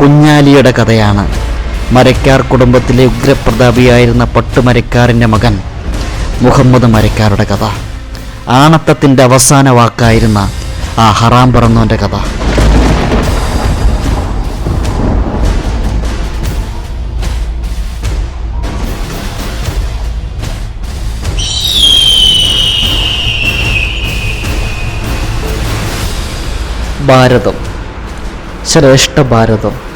കുഞ്ഞാലിയുടെ കഥയാണ്. മരക്കാർ കുടുംബത്തിലെ ഉഗ്രപ്രതാപിയായിരുന്ന പട്ടുമരക്കാരന്റെ മകൻ മുഹമ്മദ് മരക്കാരുടെ കഥ. ആണത്തത്തിന്റെ അവസാന വാക്കായിരുന്ന ആ ഹറാം പറന്നോന്റെ കഥ. ഭാരതം. ശ്രേഷ്ഠ ഭാരതം.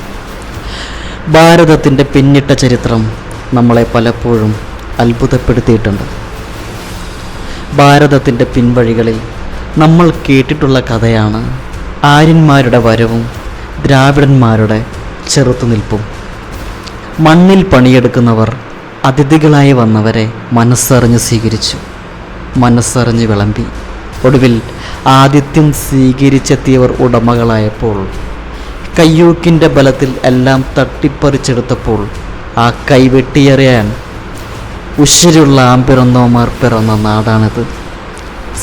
ഭാരതത്തിന്റെ പിന്നിട്ട ചരിത്രം നമ്മളെ പലപ്പോഴും അത്ഭുതപ്പെടുത്തിയിട്ടുണ്ട്. ഭാരതത്തിന്റെ പിൻവഴികളിൽ നമ്മൾ കേട്ടിട്ടുള്ള കഥയാണ് ആര്യന്മാരുടെ വരവും ദ്രാവിഡന്മാരുടെ ചെറുത്തുനിൽപ്പും. മണ്ണിൽ പണിയെടുക്കുന്നവർ അതിഥികളായി വന്നവരെ മനസ്സറിഞ്ഞ് സ്വീകരിച്ചു. മനസ്സറിഞ്ഞ് വിളമ്പി. ഒടുവിൽ ആതിഥ്യം സ്വീകരിച്ചെത്തിയവർ ഉടമകളായപ്പോൾ കയ്യൂക്കിന്റെ ബലത്തിൽ എല്ലാം തട്ടിപ്പറിച്ചെടുത്തപ്പോൾ ആ കൈവെട്ടിയെറിയാൻ ഉശിരുള്ള ആമ്പിറന്നോമാർ പിറന്ന നാടാണിത്.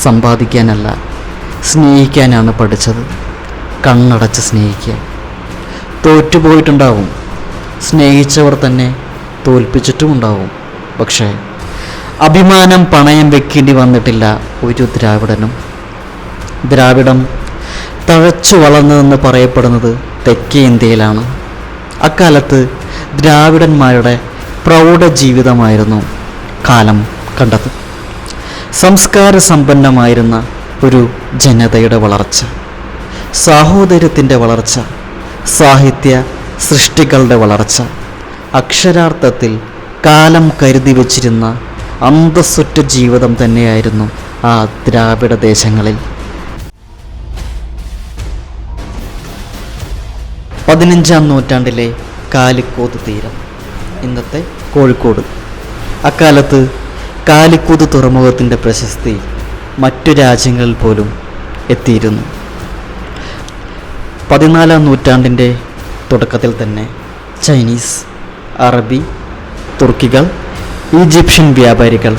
സമ്പാദിക്കാനല്ല സ്നേഹിക്കാനാണ് പഠിച്ചത്. കണ്ണടച്ച് സ്നേഹിക്കുക തോറ്റുപോയിട്ടുണ്ടാവും. സ്നേഹിച്ചവർ തന്നെ തോൽപ്പിച്ചിട്ടുമുണ്ടാവും. പക്ഷേ അഭിമാനം പണയം വെക്കേണ്ടി വന്നിട്ടില്ല ഒരു ദ്രാവിഡനും. ദ്രാവിഡം തഴച്ചു വളർന്നതെന്ന് പറയപ്പെടുന്നത് തെക്കേ ഇന്ത്യയിലാണ്. അക്കാലത്ത് ദ്രാവിഡന്മാരുടെ പ്രൗഢ ജീവിതമായിരുന്നു കാലം കണ്ടത്. സംസ്കാര സമ്പന്നമായിരുന്ന ഒരു ജനതയുടെ വളർച്ച സാഹോദര്യത്തിന്റെ വളർച്ച സാഹിത്യ സൃഷ്ടികളുടെ വളർച്ച അക്ഷരാർത്ഥത്തിൽ കാലം കരുതി വച്ചിരുന്ന അന്തസ്സുറ്റ ജീവിതം തന്നെയായിരുന്നു ആ ദ്രാവിഡ ദേശങ്ങളിൽ. പതിനഞ്ചാം നൂറ്റാണ്ടിലെ കാലിക്കോത് തീരം. ഇന്നത്തെ കോഴിക്കോട്. അക്കാലത്ത് കാലിക്കൂത്ത് തുറമുഖത്തിന്റെ പ്രശസ്തി മറ്റു രാജ്യങ്ങളിൽ പോലും എത്തിയിരുന്നു. പതിനാലാം നൂറ്റാണ്ടിന്റെ തുടക്കത്തിൽ തന്നെ ചൈനീസ് അറബി തുർക്കികൾ ഈജിപ്ഷ്യൻ വ്യാപാരികൾ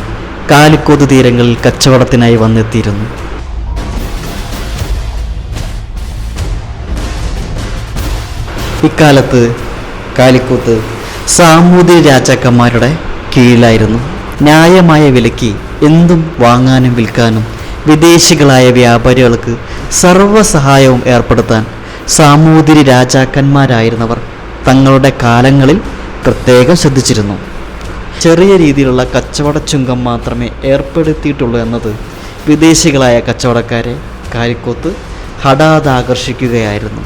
കാലിക്കോത് തീരങ്ങളിൽ കച്ചവടത്തിനായി വന്നെത്തിയിരുന്നു. ഇക്കാലത്ത് കാലിക്കൂത്ത് സാമൂതിരി രാജാക്കന്മാരുടെ കീഴിലായിരുന്നു. ന്യായമായ വിലയ്ക്ക് എന്തും വാങ്ങാനും വിൽക്കാനും വിദേശികളായ വ്യാപാരികൾക്ക് സർവസഹായവും ഏർപ്പെടുത്താൻ സാമൂതിരി രാജാക്കന്മാരായിരുന്നവർ തങ്ങളുടെ കാലങ്ങളിൽ പ്രത്യേകം ശ്രദ്ധിച്ചിരുന്നു. ചെറിയ രീതിയിലുള്ള കച്ചവട ചുങ്കം മാത്രമേ ഏർപ്പെടുത്തിയിട്ടുള്ളൂ എന്നത് വിദേശികളായ കച്ചവടക്കാരെ കാലിക്കോത്ത് ഹഠാത് ആകർഷിക്കുകയായിരുന്നു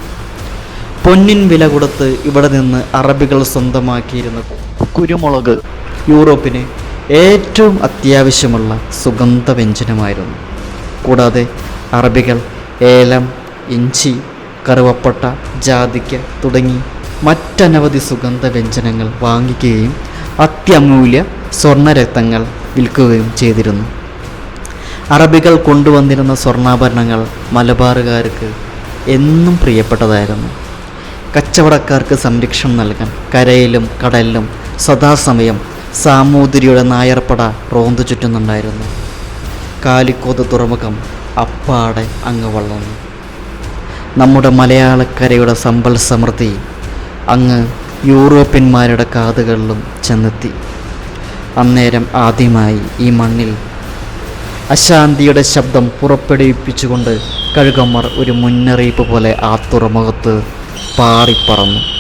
പൊന്നിൻ വില കൊടുത്ത് ഇവിടെ നിന്ന് അറബികൾ സ്വന്തമാക്കിയിരുന്ന. കുരുമുളക്. യൂറോപ്പിന് ഏറ്റവും അത്യാവശ്യമുള്ള സുഗന്ധ വ്യഞ്ജനമായിരുന്നു. കൂടാതെ അറബികൾ ഏലം ഇഞ്ചി കറുവപ്പട്ട ജാതിക്ക തുടങ്ങി മറ്റനവധി സുഗന്ധ വ്യഞ്ജനങ്ങൾ വാങ്ങിക്കുകയും അത്യമൂല്യ സ്വർണരക്തങ്ങൾ വിൽക്കുകയും ചെയ്തിരുന്നു. അറബികൾ കൊണ്ടുവന്നിരുന്ന സ്വർണാഭരണങ്ങൾ മലബാറുകാർക്ക് എന്നും പ്രിയപ്പെട്ടതായിരുന്നു. കച്ചവടക്കാർക്ക് സംരക്ഷണം നൽകാൻ കരയിലും കടലിലും സദാസമയം സാമൂതിരിയുടെ നായർപ്പട റോന്തു ചുറ്റുന്നുണ്ടായിരുന്നു. കാലിക്കോത് തുറമുഖം അപ്പാടെ അങ്ങ് വളർന്നു നമ്മുടെ മലയാളക്കരയുടെ സമ്പൽ സമൃദ്ധി അങ്ങ് യൂറോപ്യന്മാരുടെ കാതുകളിലും ചെന്നെത്തി. അന്നേരം ആദ്യമായി ഈ മണ്ണിൽ അശാന്തിയുടെ ശബ്ദം പുറപ്പെടുവിപ്പിച്ചുകൊണ്ട് കഴുകമ്മർ ഒരു മുന്നറിയിപ്പ് പോലെ ആ തുറമുഖത്ത് പാറിപ്പറന്നു.